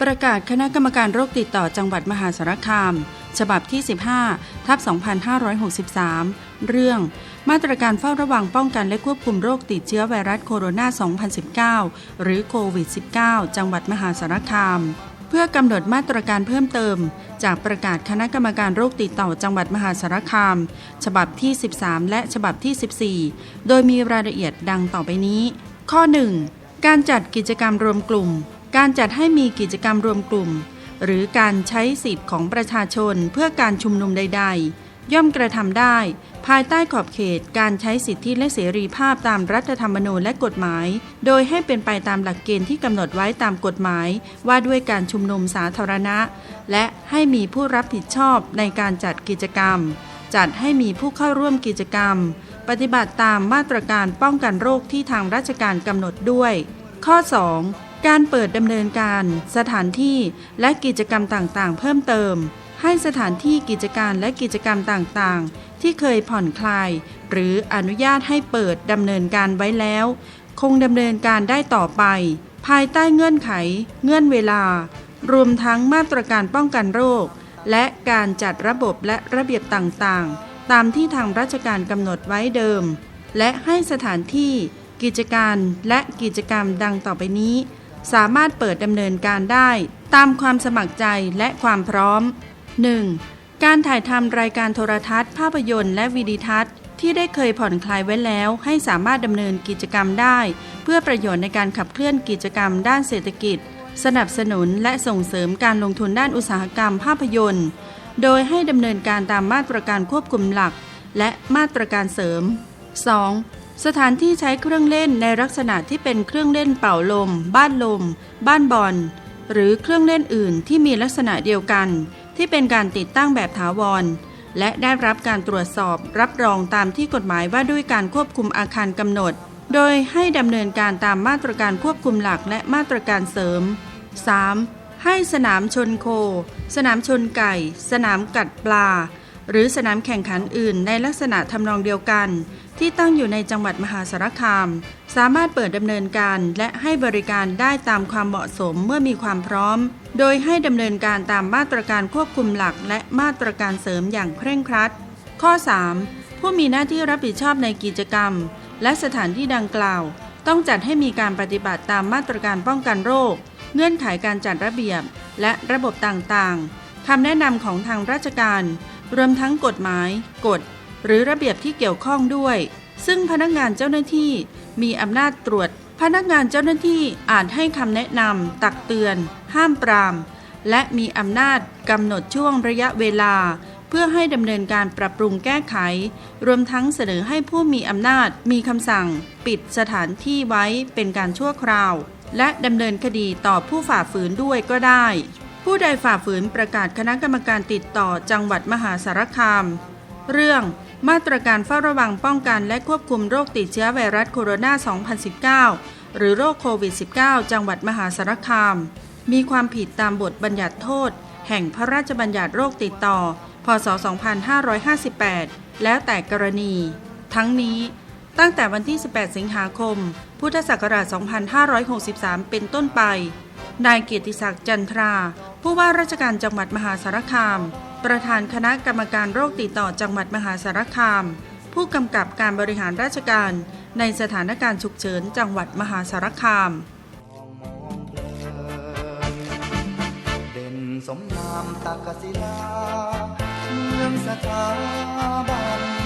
ประกาศคณะกรรมการโรคติดต่อจังหวัดมหาสารคาม ฉบับที่ 15 ทับ 2563 เรื่อง มาตรการเฝ้าระวังป้องกันและควบคุมโรคติดเชื้อไวรัสโคโรนา 2019 หรือโควิด -19 จังหวัดมหาสารคาม เพื่อกำหนดมาตรการเพิ่มเติม จากประกาศคณะกรรมการโรคติดต่อจังหวัดมหาสารคาม ฉบับที่ 13 และฉบับที่ 14 โดยมีรายละเอียดดังต่อไปนี้ ข้อ 1. การจัดกิจกรรมรวมกลุ่ม การจัดให้มีกิจกรรมรวมกลุ่ม หรือการใช้สิทธิ์ของประชาชนเพื่อการชุมนุมใด ๆ ย่อมกระทำได้ ภายใต้ขอบเขตการใช้สิทธิและเสรีภาพตามรัฐธรรมนูญและกฎหมาย โดยให้เป็นไปตามหลักเกณฑ์ที่กำหนดไว้ตามกฎหมาย ว่าด้วยการชุมนุมสาธารณะ และให้มีผู้รับผิดชอบในการจัดกิจกรรม จัดให้มีผู้เข้าร่วมกิจกรรม ปฏิบัติตามมาตรการป้องกันโรคที่ทางราชการกำหนดด้วย ข้อ 2. การเปิดดำเนินการสถานที่และกิจกรรมต่างๆ เพิ่มเติม ให้สถานที่กิจการและกิจกรรมต่างๆ ที่เคยผ่อนคลาย หรืออนุญาตให้เปิดดำเนินการไว้แล้ว คงดำเนินการได้ต่อไป ภายใต้เงื่อนไข เงื่อนเวลา รวมทั้งมาตรการป้องกันโรค และการจัดระบบและระเบียบต่างๆ ตามที่ทางราชการกำหนดไว้เดิม และให้สถานที่ กิจการและกิจกรรมดังต่อไปนี้ สามารถเปิดดำเนินการได้ตามความสมัครใจและความพร้อม 1. การถ่ายทำรายการโทรทัศน์ ภาพยนตร์และวิดีทัศน์ ที่ได้เคยผ่อนคลายไว้แล้ว ให้สามารถดำเนินกิจกรรมได้ เพื่อประโยชน์ในการขับเคลื่อนกิจกรรมด้านเศรษฐกิจ สนับสนุนและส่งเสริมการลงทุนด้านอุตสาหกรรมภาพยนตร์ โดยให้ดำเนินการตามมาตรการควบคุมหลัก และมาตรการเสริม 2. สถานที่ใช้เครื่องเล่นในลักษณะที่เป็นเครื่องเล่นเป่าลม บ้านลม บ้านบอล หรือเครื่องเล่นอื่นที่มีลักษณะเดียวกัน ที่เป็นการติดตั้งแบบถาวร และได้รับการตรวจสอบรับรองตามที่กฎหมายว่าด้วยการควบคุมอาคารกำหนด โดยให้ดำเนินการตามมาตรการควบคุมหลักและมาตรการเสริม 3. ให้สนามชนโค สนามชนไก่ สนามกัดปลา หรือสนามแข่งขันอื่นในลักษณะทำนองเดียวกัน ที่ตั้งอยู่ในจังหวัดมหาสารคาม สามารถเปิดดำเนินการและให้บริการได้ตามความเหมาะสมเมื่อมีความพร้อม โดยให้ดำเนินการตามมาตรการควบคุมหลัก และมาตรการเสริมอย่างเคร่งครัด ข้อ 3. ผู้มีหน้าที่รับผิดชอบในกิจกรรม และสถานที่ดังกล่าว ต้องจัดให้มีการปฏิบัติตามมาตรการป้องกันโรค เงื่อนไขการจัดระเบียบ และระบบต่างๆคำแนะนำของทางราชการ รวมทั้งกฎหมาย กฎ หรือระเบียบที่เกี่ยวข้องด้วย ซึ่งพนักงานเจ้าหน้าที่มีอำนาจตรวจ พนักงานเจ้าหน้าที่อาจให้คำแนะนำตักเตือน ห้ามปราม และมีอำนาจกำหนดช่วงระยะเวลา เพื่อให้ดำเนินการปรับปรุงแก้ไข รวมทั้งเสนอให้ผู้มีอำนาจมีคำสั่ง ปิดสถานที่ไว้เป็นการชั่วคราว และดำเนินคดีต่อผู้ฝ่าฝืนด้วยก็ได้ ผู้ใดฝ่าฝืนประกาศคณะกรรมการติดต่อจังหวัดมหาสารคาม เรื่อง มาตรการเฝ้าระวังป้องกันและควบคุมโรคติดเชื้อไวรัสโคโรนา 2019 หรือโรคโควิด -19 จังหวัดมหาสารคาม มีความผิดตามบทบัญญัติโทษ แห่งพระราชบัญญัติโรคติดต่อ พศ 2558 แล้วแต่กรณี ทั้งนี้ ตั้งแต่วันที่ 18 สิงหาคม พุทธศักราช 2563 เป็นต้นไป นายเกียรติศักดิ์จันทรา ผู้ว่าราชการจังหวัดมหาสารคาม ประธานคณะกรรมการโรคติดต่อจังหวัดมหาสารคาม ผู้กำกับการบริหารราชการ ในสถานการณ์ฉุกเฉินจังหวัดมหาสารคามสมนามตากศิลาเมืองสถาน